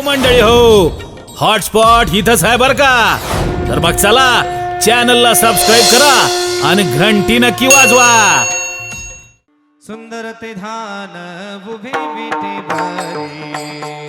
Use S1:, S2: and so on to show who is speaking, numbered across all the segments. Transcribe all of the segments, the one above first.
S1: मंडळी हो. हॉटस्पॉट इथंच आहे बर का? तर मग चला चॅनलला सबस्क्राईब करा आणि घंटी नक्की वाजवा.
S2: सुंदर ते धान उभी बिटी बारी.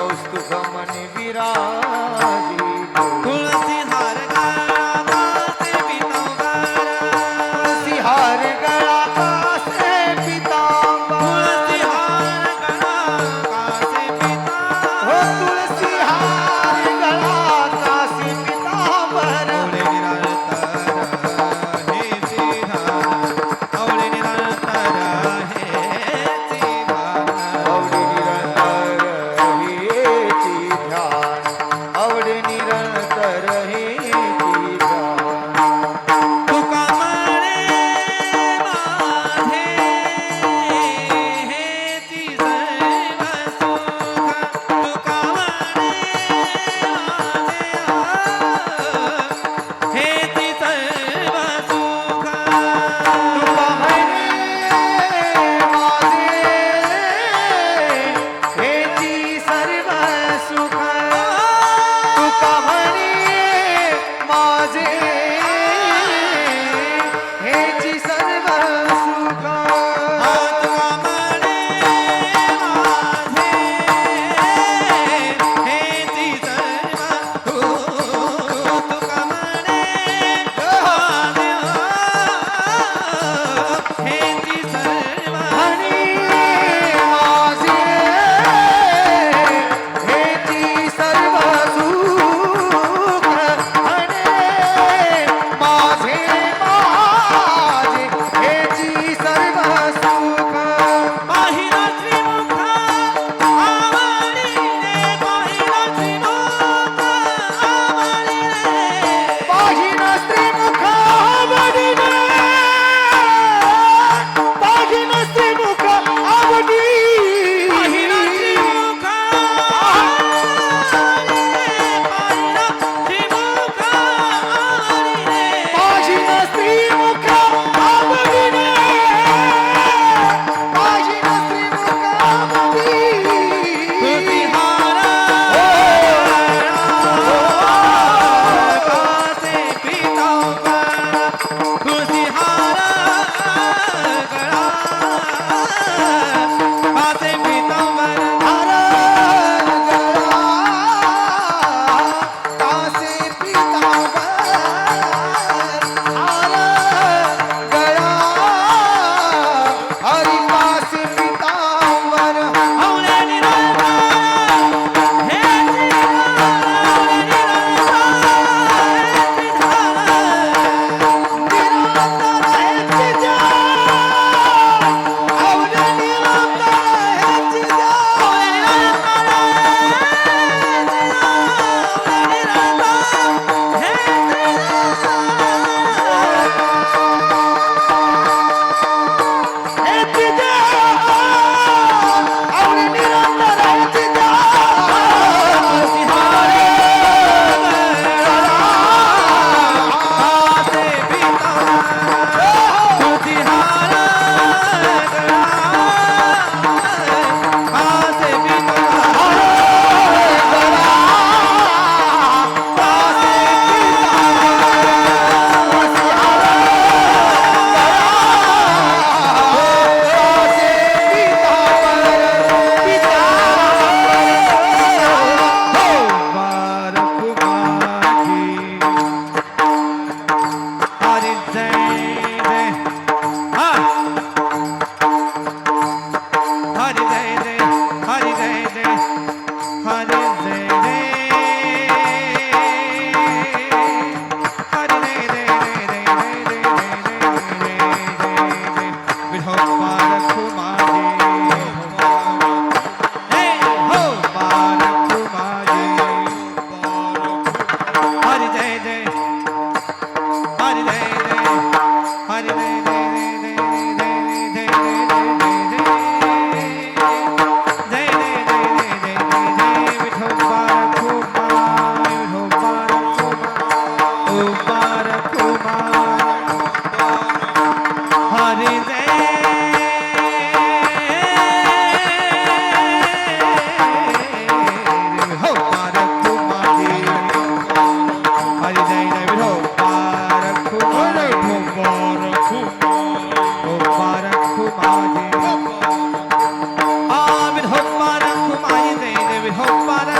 S2: Coast see you.
S1: bana